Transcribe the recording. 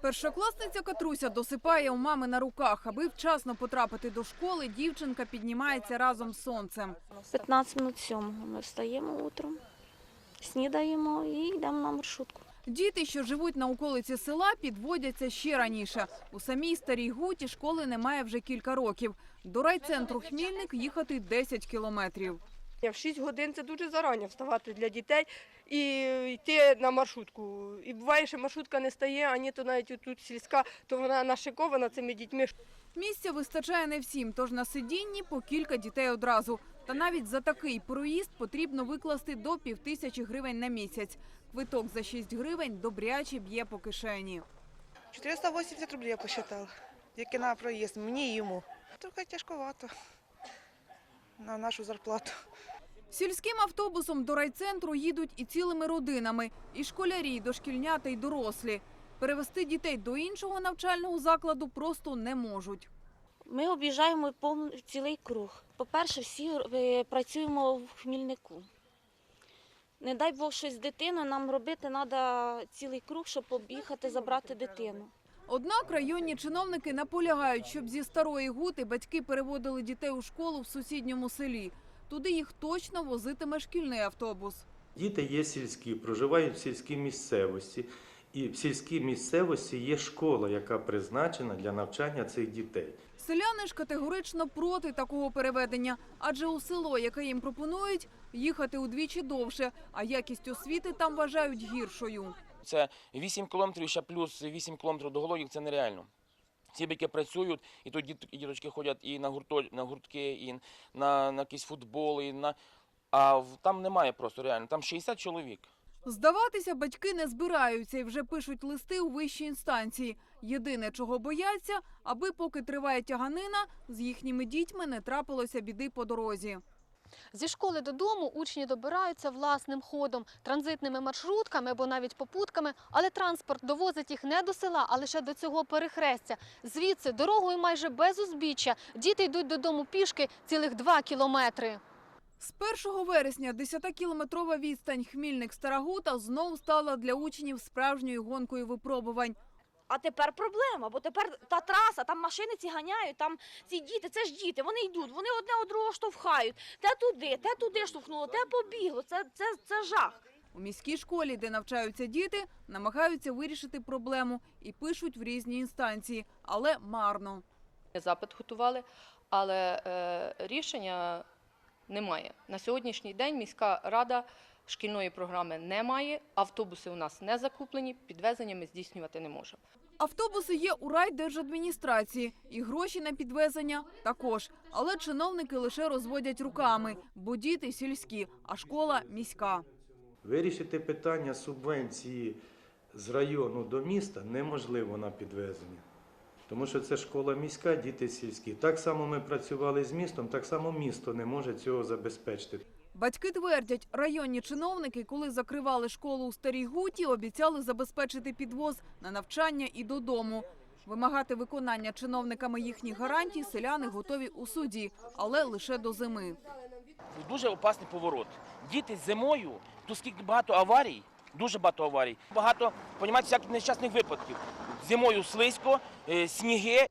Першокласниця Катруся досипає у мами на руках. Аби вчасно потрапити до школи, дівчинка піднімається разом з сонцем. 15 минут сьомого ми встаємо утром, снідаємо і йдемо на маршрутку. Діти, що живуть на околиці села, підводяться ще раніше. У самій старій гуті школи немає вже кілька років. До райцентру Хмільник їхати 10 кілометрів. В 6 годин це дуже зарані вставати для дітей і йти на маршрутку. І буває, що маршрутка не стає, ані то навіть тут сільська, то вона нашикована цими дітьми. Місця вистачає не всім, тож на сидінні по кілька дітей одразу. Та навіть за такий проїзд потрібно викласти до півтисячі гривень на місяць. Квиток за 6 гривень добряче б'є по кишені. 480 рублей я посчитала, який на проїзд, мені і йому. Трохи тяжковато на нашу зарплату. Сільським автобусом до райцентру їдуть і цілими родинами, і школярі, і дошкільнята, і дорослі. Перевести дітей до іншого навчального закладу просто не можуть. Ми об'їжджаємо повний цілий круг. По-перше, всі е, працюємо в Хмільнику. Не дай Бог щось з дитиною, нам робити треба цілий круг, щоб об'їхати, забрати дитину. Однак районні чиновники наполягають, щоб зі старої гути батьки переводили дітей у школу в сусідньому селі. Туди їх точно возитиме шкільний автобус. Діти є сільські, проживають в сільській місцевості. І в сільській місцевості є школа, яка призначена для навчання цих дітей. Селяни ж категорично проти такого переведення, адже у село, яке їм пропонують, їхати удвічі довше, а якість освіти там вважають гіршою. Це 8 кілометрів ще плюс 8 кілометрів до Голодів, це нереально. Ці бики працюють, і тут діточки ходять і на, гурто, на гуртки, і на, на якісь футболи, і на... а там немає просто реально, там 60 чоловік. Здаватися батьки не збираються і вже пишуть листи у вищі інстанції. Єдине, чого бояться, аби поки триває тяганина, з їхніми дітьми не трапилося біди по дорозі. Зі школи додому учні добираються власним ходом, транзитними маршрутками або навіть попутками, але транспорт довозить їх не до села, а лише до цього перехрестя. Звідси дорогою майже без узбіччя діти йдуть додому пішки цілих два кілометри. З 1 вересня 10-кілометрова відстань Хмільник-Старагута знов стала для учнів справжньою гонкою випробувань. А тепер проблема, бо тепер та траса, там машини ці ганяють, там ці діти, це ж діти, вони йдуть, вони одне од другого штовхають. Те туди, те туди штовхнуло, те побігло. Це, це, це жах. У міській школі, де навчаються діти, намагаються вирішити проблему і пишуть в різні інстанції, але марно. Запит готували, але е, рішення немає. На сьогоднішній день міська рада шкільної програми не має, автобуси у нас не закуплені, підвезення ми здійснювати не можемо. Автобуси є у райдержадміністрації, і гроші на підвезення також. Але чиновники лише розводять руками, бо діти сільські, а школа міська. Вирішити питання субвенції з району до міста неможливо на підвезення. Тому що це школа міська, діти сільські. Так само ми працювали з містом, так само місто не може цього забезпечити. Батьки твердять, районні чиновники, коли закривали школу у Старій Гуті, обіцяли забезпечити підвоз на навчання і додому. Вимагати виконання чиновниками їхніх гарантій селяни готові у суді, але лише до зими. Дуже опасний поворот. Діти зимою, тут скільки багато аварій, дуже багато аварій. Багато, понімаєте, всяких нещасних випадків. Зимою слизько, е, сніги.